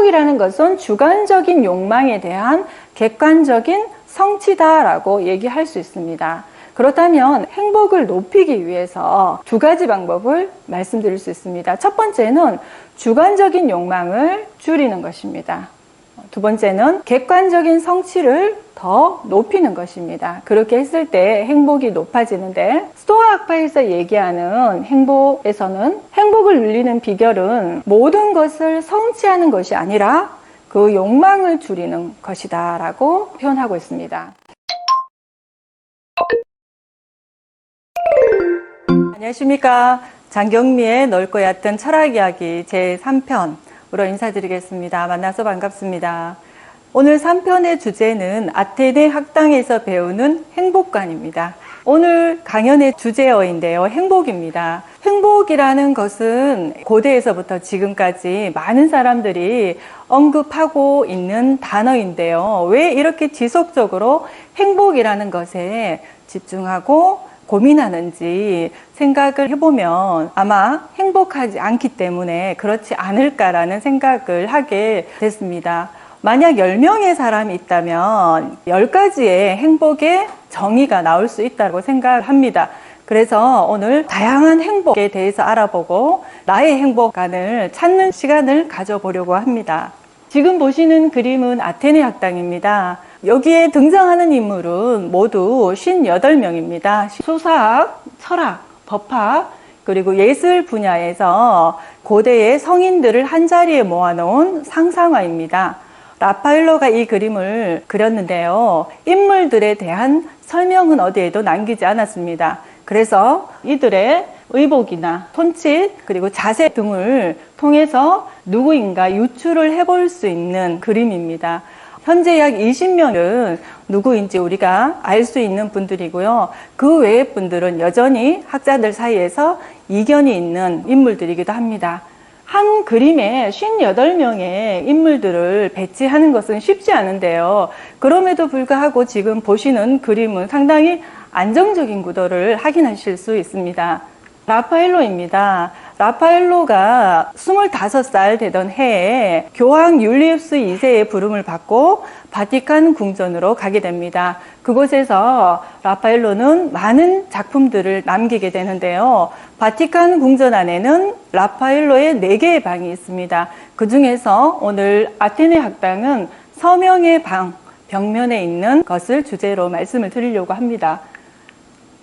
행복이라는 것은 주관적인 욕망에 대한 객관적인 성취다라고 얘기할 수 있습니다. 그렇다면 행복을 높이기 위해서 두 가지 방법을 말씀드릴 수 있습니다. 첫 번째는 주관적인 욕망을 줄이는 것입니다. 두 번째는 객관적인 성취를 더 높이는 것입니다. 그렇게 했을 때 행복이 높아지는데 스토아 학파에서 얘기하는 행복에서는 행복을 늘리는 비결은 모든 것을 성취하는 것이 아니라 그 욕망을 줄이는 것이다 라고 표현하고 있습니다. 안녕하십니까. 장경미의 넓고 얕은 철학 이야기 제3편 으로 인사드리겠습니다. 만나서 반갑습니다. 오늘 3편의 주제는 아테네 학당에서 배우는 행복관입니다. 오늘 강연의 주제어인데요. 행복입니다. 행복이라는 것은 고대에서부터 지금까지 많은 사람들이 언급하고 있는 단어인데요. 왜 이렇게 지속적으로 행복이라는 것에 집중하고 고민하는지 생각을 해보면 아마 행복하지 않기 때문에 그렇지 않을까라는 생각을 하게 됐습니다. 만약 10명의 사람이 있다면 10가지의 행복의 정의가 나올 수 있다고 생각합니다. 그래서 오늘 다양한 행복에 대해서 알아보고 나의 행복관을 찾는 시간을 가져보려고 합니다. 지금 보시는 그림은 아테네 학당입니다. 여기에 등장하는 인물은 모두 58명입니다. 수사학, 철학, 법학, 그리고 예술 분야에서 고대의 성인들을 한자리에 모아놓은 상상화입니다. 라파엘로가 이 그림을 그렸는데요. 인물들에 대한 설명은 어디에도 남기지 않았습니다. 그래서 이들의 의복이나 손짓 그리고 자세 등을 통해서 누구인가 유추를 해볼 수 있는 그림입니다. 현재 약 20명은 누구인지 우리가 알 수 있는 분들이고요. 그 외의 분들은 여전히 학자들 사이에서 이견이 있는 인물들이기도 합니다. 한 그림에 58명의 인물들을 배치하는 것은 쉽지 않은데요. 그럼에도 불구하고 지금 보시는 그림은 상당히 안정적인 구도를 확인하실 수 있습니다. 라파엘로입니다. 라파엘로가 25살 되던 해에 교황 율리우스 2세의 부름을 받고 바티칸 궁전으로 가게 됩니다. 그곳에서 라파엘로는 많은 작품들을 남기게 되는데요. 바티칸 궁전 안에는 라파엘로의 4개의 방이 있습니다. 그 중에서 오늘 아테네 학당은 서명의 방, 벽면에 있는 것을 주제로 말씀을 드리려고 합니다.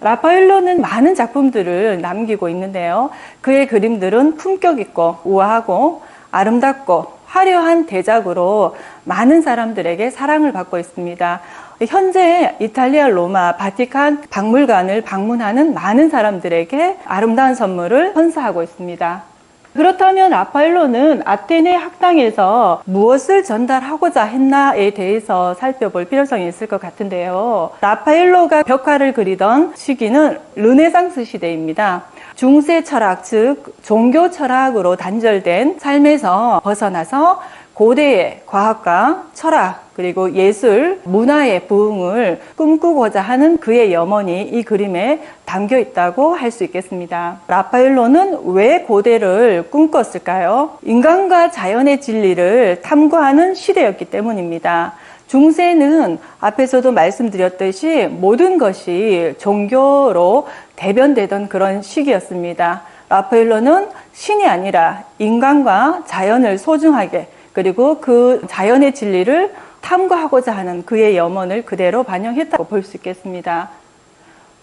라파엘로는 많은 작품들을 남기고 있는데요. 그의 그림들은 품격 있고 우아하고 아름답고 화려한 대작으로 많은 사람들에게 사랑을 받고 있습니다. 현재 이탈리아 로마 바티칸 박물관을 방문하는 많은 사람들에게 아름다운 선물을 선사하고 있습니다. 그렇다면 라파엘로는 아테네 학당에서 무엇을 전달하고자 했나에 대해서 살펴볼 필요성이 있을 것 같은데요. 라파엘로가 벽화를 그리던 시기는 르네상스 시대입니다. 중세 철학, 즉 종교 철학으로 단절된 삶에서 벗어나서 고대의 과학과 철학 그리고 예술, 문화의 부흥을 꿈꾸고자 하는 그의 염원이 이 그림에 담겨 있다고 할 수 있겠습니다. 라파엘로는 왜 고대를 꿈꿨을까요? 인간과 자연의 진리를 탐구하는 시대였기 때문입니다. 중세는 앞에서도 말씀드렸듯이 모든 것이 종교로 대변되던 그런 시기였습니다. 라파엘로는 신이 아니라 인간과 자연을 소중하게 그리고 그 자연의 진리를 탐구하고자 하는 그의 염원을 그대로 반영했다고 볼 수 있겠습니다.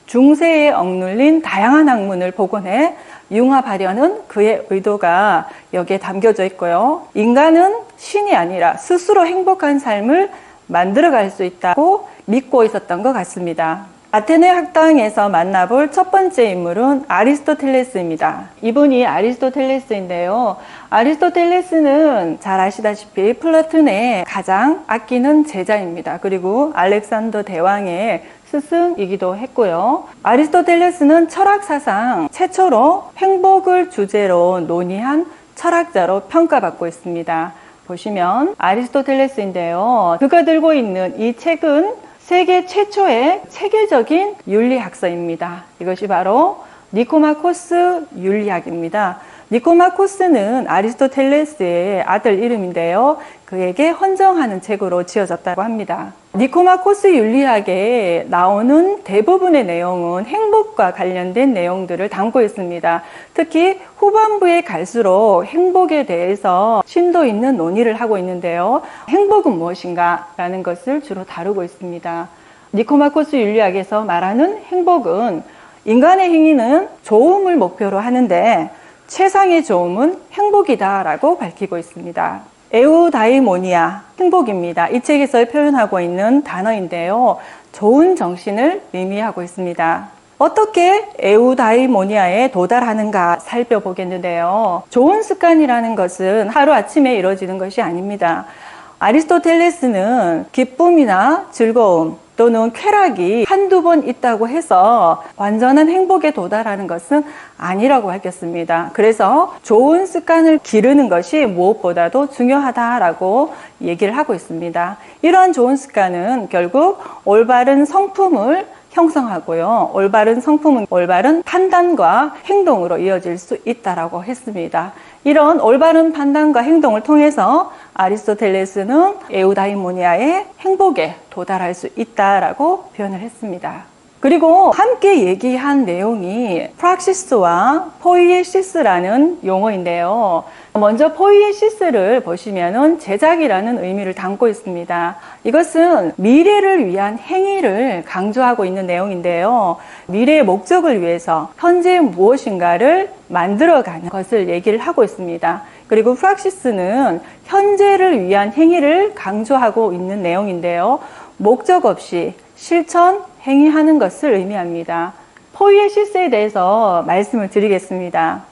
중세에 억눌린 다양한 학문을 복원해 융합하려는 그의 의도가 여기에 담겨져 있고요. 인간은 신이 아니라 스스로 행복한 삶을 만들어갈 수 있다고 믿고 있었던 것 같습니다. 아테네 학당에서 만나볼 첫 번째 인물은 아리스토텔레스입니다. 이분이 아리스토텔레스인데요. 아리스토텔레스는 잘 아시다시피 플라톤의 가장 아끼는 제자입니다. 그리고 알렉산더 대왕의 스승이기도 했고요. 아리스토텔레스는 철학 사상 최초로 행복을 주제로 논의한 철학자로 평가받고 있습니다. 보시면 아리스토텔레스인데요. 그가 들고 있는 이 책은 세계 최초의 체계적인 윤리학서입니다. 이것이 바로 니코마코스 윤리학입니다. 니코마코스는 아리스토텔레스의 아들 이름인데요. 그에게 헌정하는 책으로 지어졌다고 합니다. 니코마 코스 윤리학에 나오는 대부분의 내용은 행복과 관련된 내용들을 담고 있습니다. 특히 후반부에 갈수록 행복에 대해서 심도 있는 논의를 하고 있는데요. 행복은 무엇인가? 라는 것을 주로 다루고 있습니다. 니코마 코스 윤리학에서 말하는 행복은 인간의 행위는 좋음을 목표로 하는데 최상의 좋음은 행복이다라고 밝히고 있습니다. 에우다이모니아, 행복입니다. 이 책에서 표현하고 있는 단어인데요. 좋은 정신을 의미하고 있습니다. 어떻게 에우다이모니아에 도달하는가 살펴보겠는데요. 좋은 습관이라는 것은 하루아침에 이루어지는 것이 아닙니다. 아리스토텔레스는 기쁨이나 즐거움, 또는 쾌락이 한두 번 있다고 해서 완전한 행복에 도달하는 것은 아니라고 하겠습니다. 그래서 좋은 습관을 기르는 것이 무엇보다도 중요하다라고 얘기를 하고 있습니다. 이러한 좋은 습관은 결국 올바른 성품을 형성하고요. 올바른 성품은 올바른 판단과 행동으로 이어질 수 있다라고 했습니다. 이런 올바른 판단과 행동을 통해서 아리스토텔레스는 에우다이모니아의 행복에 도달할 수 있다라고 표현을 했습니다. 그리고 함께 얘기한 내용이 프락시스와 포이에시스라는 용어인데요. 먼저 포이에시스를 보시면은 제작이라는 의미를 담고 있습니다. 이것은 미래를 위한 행위를 강조하고 있는 내용인데요. 미래의 목적을 위해서 현재 무엇인가를 만들어가는 것을 얘기를 하고 있습니다. 그리고 프락시스는 현재를 위한 행위를 강조하고 있는 내용인데요. 목적 없이 실천, 행위하는 것을 의미합니다. 포이에시스에 대해서 말씀을 드리겠습니다.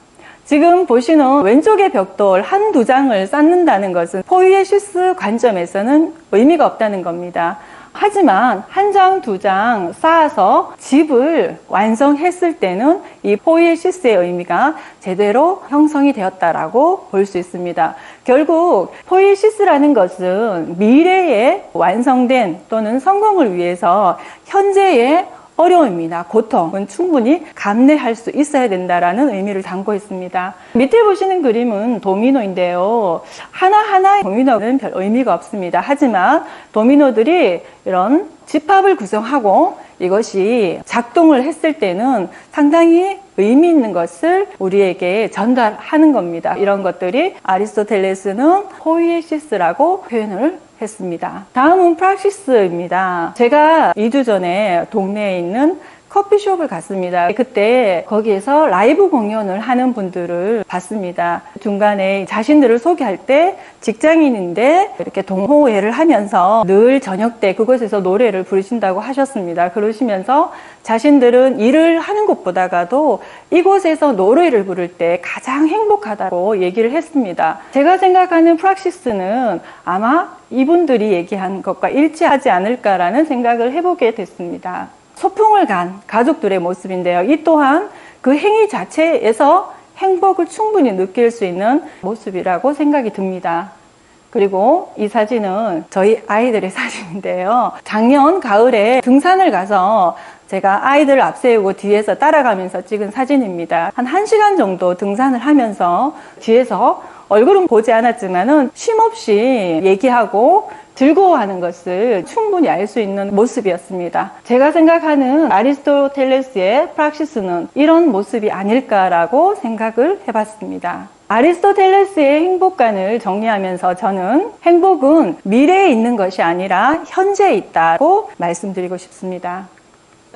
지금 보시는 왼쪽의 벽돌 한두 장을 쌓는다는 것은 포이에시스 관점에서는 의미가 없다는 겁니다. 하지만 한 장, 두 장 쌓아서 집을 완성했을 때는 이 포이에시스의 의미가 제대로 형성이 되었다라고 볼 수 있습니다. 결국 포이에시스라는 것은 미래에 완성된 또는 성공을 위해서 현재의 어려움이나 고통은 충분히 감내할 수 있어야 된다라는 의미를 담고 있습니다. 밑에 보시는 그림은 도미노인데요. 하나하나의 도미노는 별 의미가 없습니다. 하지만 도미노들이 이런 집합을 구성하고 이것이 작동을 했을 때는 상당히 의미 있는 것을 우리에게 전달하는 겁니다. 이런 것들이 아리스토텔레스는 포이에시스라고 표현을 했습니다. 다음은 프락시스입니다. 제가 2주 전에 동네에 있는 커피숍을 갔습니다. 그때 거기에서 라이브 공연을 하는 분들을 봤습니다. 중간에 자신들을 소개할 때 직장인인데 이렇게 동호회를 하면서 늘 저녁 때 그곳에서 노래를 부르신다고 하셨습니다. 그러시면서 자신들은 일을 하는 곳보다가도 이곳에서 노래를 부를 때 가장 행복하다고 얘기를 했습니다. 제가 생각하는 프락시스는 아마 이분들이 얘기한 것과 일치하지 않을까라는 생각을 해보게 됐습니다. 소풍을 간 가족들의 모습인데요. 이 또한 그 행위 자체에서 행복을 충분히 느낄 수 있는 모습이라고 생각이 듭니다. 그리고 이 사진은 저희 아이들의 사진인데요. 작년 가을에 등산을 가서 제가 아이들을 앞세우고 뒤에서 따라가면서 찍은 사진입니다. 한 1시간 정도 등산을 하면서 뒤에서 얼굴은 보지 않았지만은 쉼없이 얘기하고 즐거워하는 것을 충분히 알 수 있는 모습이었습니다. 제가 생각하는 아리스토텔레스의 프락시스는 이런 모습이 아닐까라고 생각을 해봤습니다. 아리스토텔레스의 행복관을 정리하면서 저는 행복은 미래에 있는 것이 아니라 현재에 있다고 말씀드리고 싶습니다.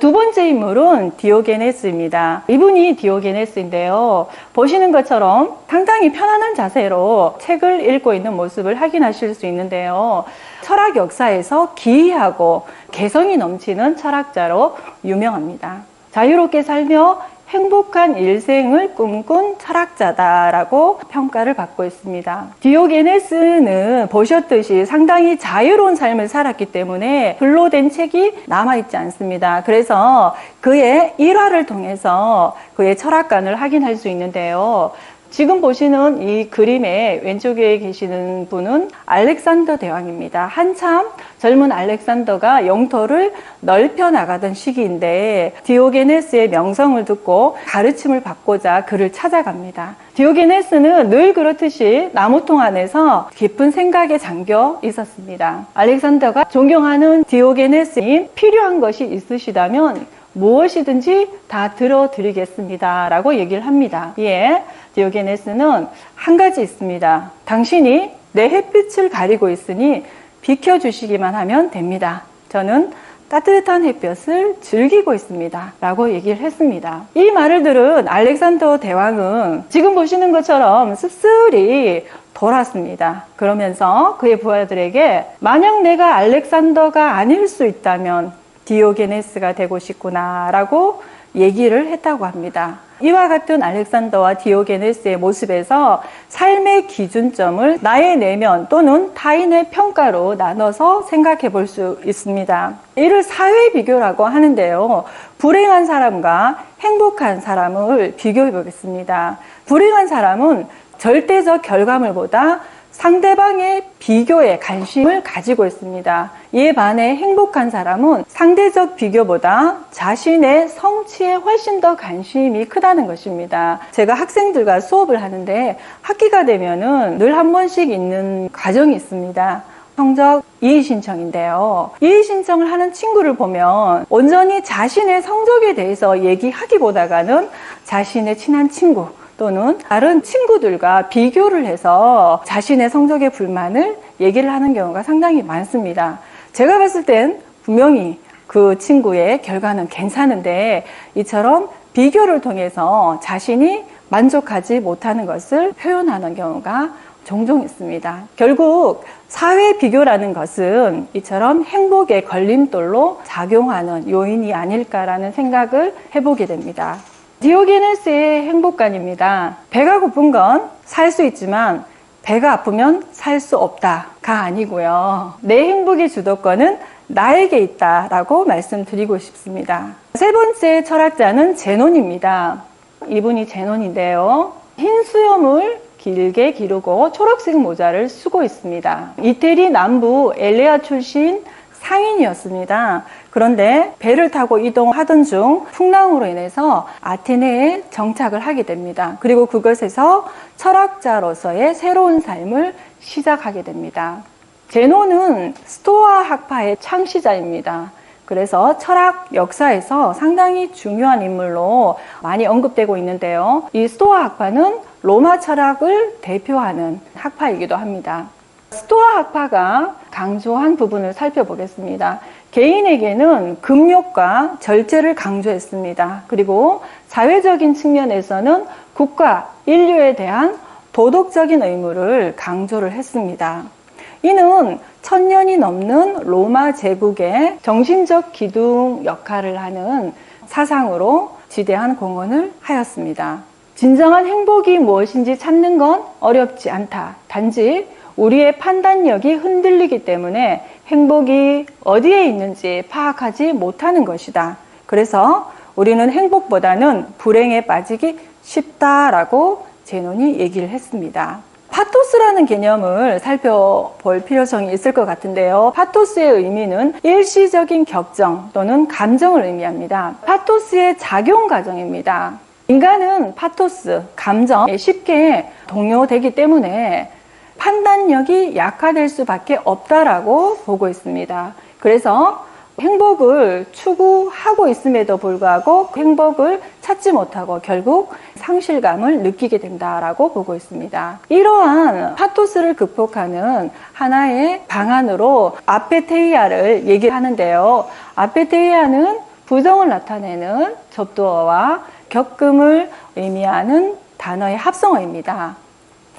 두 번째 인물은 디오게네스입니다. 이분이 디오게네스인데요. 보시는 것처럼 상당히 편안한 자세로 책을 읽고 있는 모습을 확인하실 수 있는데요. 철학 역사에서 기이하고 개성이 넘치는 철학자로 유명합니다. 자유롭게 살며 행복한 일생을 꿈꾼 철학자다라고 평가를 받고 있습니다. 디오게네스는 보셨듯이 상당히 자유로운 삶을 살았기 때문에 글로 된 책이 남아있지 않습니다. 그래서 그의 일화를 통해서 그의 철학관을 확인할 수 있는데요. 지금 보시는 이 그림의 왼쪽에 계시는 분은 알렉산더 대왕입니다. 한참 젊은 알렉산더가 영토를 넓혀 나가던 시기인데 디오게네스의 명성을 듣고 가르침을 받고자 그를 찾아갑니다. 디오게네스는 늘 그렇듯이 나무통 안에서 깊은 생각에 잠겨 있었습니다. 알렉산더가 존경하는 디오게네스님 필요한 것이 있으시다면 무엇이든지 다 들어드리겠습니다. 라고 얘기를 합니다. 예, 디오게네스는 한 가지 있습니다. 당신이 내 햇빛을 가리고 있으니 비켜주시기만 하면 됩니다. 저는 따뜻한 햇볕을 즐기고 있습니다. 라고 얘기를 했습니다. 이 말을 들은 알렉산더 대왕은 지금 보시는 것처럼 씁쓸히 돌았습니다. 그러면서 그의 부하들에게 만약 내가 알렉산더가 아닐 수 있다면 디오게네스가 되고 싶구나 라고 얘기를 했다고 합니다. 이와 같은 알렉산더와 디오게네스의 모습에서 삶의 기준점을 나의 내면 또는 타인의 평가로 나눠서 생각해 볼 수 있습니다. 이를 사회 비교라고 하는데요. 불행한 사람과 행복한 사람을 비교해 보겠습니다. 불행한 사람은 절대적 결과물보다 상대방의 비교에 관심을 가지고 있습니다. 이에 반해 행복한 사람은 상대적 비교보다 자신의 성취에 훨씬 더 관심이 크다는 것입니다. 제가 학생들과 수업을 하는데 학기가 되면은 늘 한 번씩 있는 과정이 있습니다. 성적 이의 신청인데요. 이의 신청을 하는 친구를 보면 온전히 자신의 성적에 대해서 얘기하기보다가는 자신의 친한 친구, 또는 다른 친구들과 비교를 해서 자신의 성적에 불만을 얘기를 하는 경우가 상당히 많습니다. 제가 봤을 땐 분명히 그 친구의 결과는 괜찮은데 이처럼 비교를 통해서 자신이 만족하지 못하는 것을 표현하는 경우가 종종 있습니다. 결국 사회 비교라는 것은 이처럼 행복의 걸림돌로 작용하는 요인이 아닐까라는 생각을 해보게 됩니다. 디오게네스의 행복관입니다. 배가 고픈 건 살 수 있지만 배가 아프면 살 수 없다가 아니고요. 내 행복의 주도권은 나에게 있다라고 말씀드리고 싶습니다. 세 번째 철학자는 제논입니다. 이분이 제논인데요. 흰 수염을 길게 기르고 초록색 모자를 쓰고 있습니다. 이태리 남부 엘레아 출신 상인이었습니다. 그런데 배를 타고 이동하던 중 풍랑으로 인해서 아테네에 정착을 하게 됩니다. 그리고 그것에서 철학자로서의 새로운 삶을 시작하게 됩니다. 제노는 스토아 학파의 창시자입니다. 그래서 철학 역사에서 상당히 중요한 인물로 많이 언급되고 있는데요. 이 스토아 학파는 로마 철학을 대표하는 학파이기도 합니다. 스토아 학파가 강조한 부분을 살펴보겠습니다. 개인에게는 금욕과 절제를 강조했습니다. 그리고 사회적인 측면에서는 국가, 인류에 대한 도덕적인 의무를 강조를 했습니다. 이는 천년이 넘는 로마 제국의 정신적 기둥 역할을 하는 사상으로 지대한 공헌을 하였습니다. 진정한 행복이 무엇인지 찾는 건 어렵지 않다. 단지 우리의 판단력이 흔들리기 때문에 행복이 어디에 있는지 파악하지 못하는 것이다. 그래서 우리는 행복보다는 불행에 빠지기 쉽다라고 제논이 얘기를 했습니다. 파토스라는 개념을 살펴볼 필요성이 있을 것 같은데요. 파토스의 의미는 일시적인 격정 또는 감정을 의미합니다. 파토스의 작용 과정입니다. 인간은 파토스, 감정에 쉽게 동요되기 때문에 판단력이 약화될 수밖에 없다라고 보고 있습니다. 그래서 행복을 추구하고 있음에도 불구하고 행복을 찾지 못하고 결국 상실감을 느끼게 된다라고 보고 있습니다. 이러한 파토스를 극복하는 하나의 방안으로 아페테이아를 얘기하는데요. 아페테이아는 부정을 나타내는 접두어와 겪음을 의미하는 단어의 합성어입니다.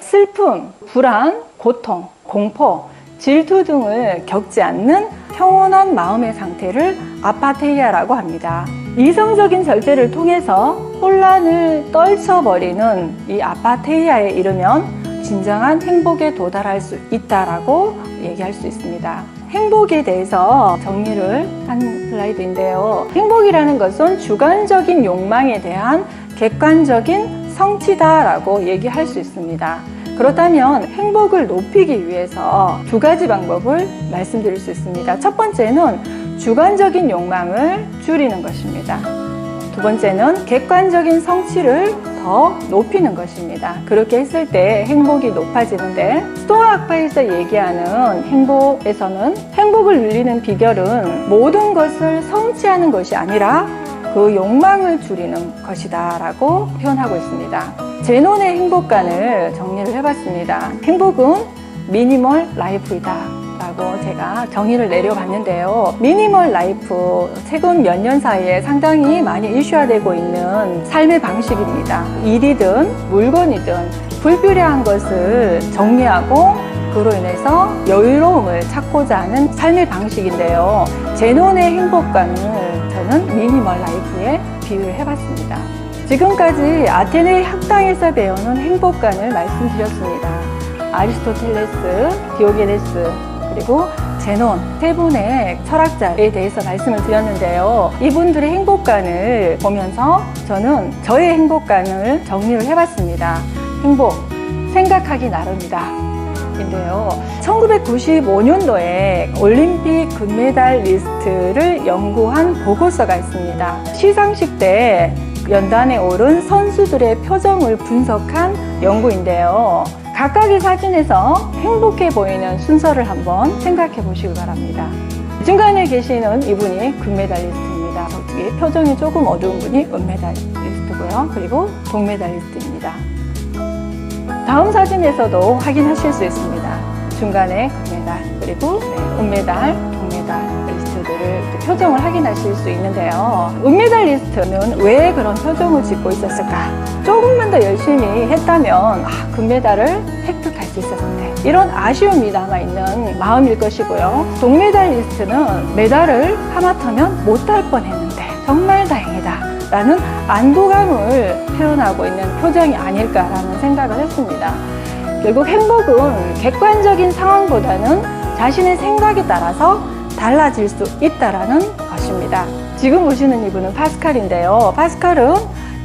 슬픔, 불안, 고통, 공포, 질투 등을 겪지 않는 평온한 마음의 상태를 아파테이아라고 합니다. 이성적인 절제를 통해서 혼란을 떨쳐버리는 이 아파테이아에 이르면 진정한 행복에 도달할 수 있다라고 얘기할 수 있습니다. 행복에 대해서 정리를 한 슬라이드인데요. 행복이라는 것은 주관적인 욕망에 대한 객관적인 성취다라고 얘기할 수 있습니다. 그렇다면 행복을 높이기 위해서 두 가지 방법을 말씀드릴 수 있습니다. 첫 번째는 주관적인 욕망을 줄이는 것입니다. 두 번째는 객관적인 성취를 더 높이는 것입니다. 그렇게 했을 때 행복이 높아지는데 스토아 학파에서 얘기하는 행복에서는 행복을 늘리는 비결은 모든 것을 성취하는 것이 아니라 그 욕망을 줄이는 것이다 라고 표현하고 있습니다. 제논의 행복관을 정리를 해봤습니다. 행복은 미니멀 라이프이다. 라고 제가 정의를 내려봤는데요. 미니멀 라이프, 최근 몇 년 사이에 상당히 많이 이슈화되고 있는 삶의 방식입니다. 일이든 물건이든 불필요한 것을 정리하고 그로 인해서 여유로움을 찾고자 하는 삶의 방식인데요. 제논의 행복관을 저는 미니멀 라이프에 비유를 해봤습니다. 지금까지 아테네 학당에서 배우는 행복관을 말씀드렸습니다. 아리스토텔레스, 디오게네스, 그리고 제논 세 분의 철학자에 대해서 말씀을 드렸는데요. 이분들의 행복관을 보면서 저는 저의 행복관을 정리를 해봤습니다. 행복, 생각하기 나름이다. 인데요. 1995년도에 올림픽 금메달 리스트를 연구한 보고서가 있습니다. 시상식 때 연단에 오른 선수들의 표정을 분석한 연구인데요. 각각의 사진에서 행복해 보이는 순서를 한번 생각해 보시기 바랍니다. 중간에 계시는 이분이 금메달리스트입니다. 저쪽에 표정이 조금 어두운 분이 은메달리스트고요. 그리고 동메달리스트입니다. 다음 사진에서도 확인하실 수 있습니다. 중간에 금메달, 그리고 네, 은메달, 동메달 리스트들을 표정을 확인하실 수 있는데요. 은메달 리스트는 왜 그런 표정을 짓고 있었을까? 조금만 더 열심히 했다면 아, 금메달을 획득할 수 있었을 텐데 이런 아쉬움이 남아있는 마음일 것이고요. 동메달 리스트는 메달을 하마터면 못할 뻔했는데 정말 다행이다. 라는 안도감을 표현하고 있는 표정이 아닐까라는 생각을 했습니다. 결국 행복은 객관적인 상황보다는 자신의 생각에 따라서 달라질 수 있다라는 것입니다. 지금 보시는 이분은 파스칼인데요. 파스칼은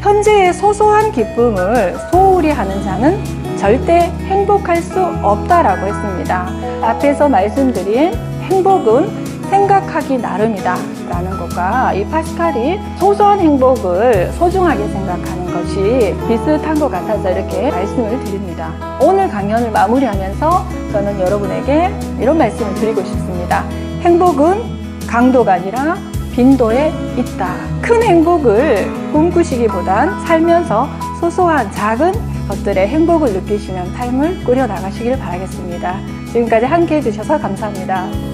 현재의 소소한 기쁨을 소홀히 하는 자는 절대 행복할 수 없다라고 했습니다. 앞에서 말씀드린 행복은 생각하기 나름이다 라는 것과 이 파스칼이 소소한 행복을 소중하게 생각하는 것이 비슷한 것 같아서 이렇게 말씀을 드립니다. 오늘 강연을 마무리하면서 저는 여러분에게 이런 말씀을 드리고 싶습니다. 행복은 강도가 아니라 빈도에 있다. 큰 행복을 꿈꾸시기보단 살면서 소소한 작은 것들의 행복을 느끼시는 삶을 꾸려 나가시길 바라겠습니다. 지금까지 함께 해주셔서 감사합니다.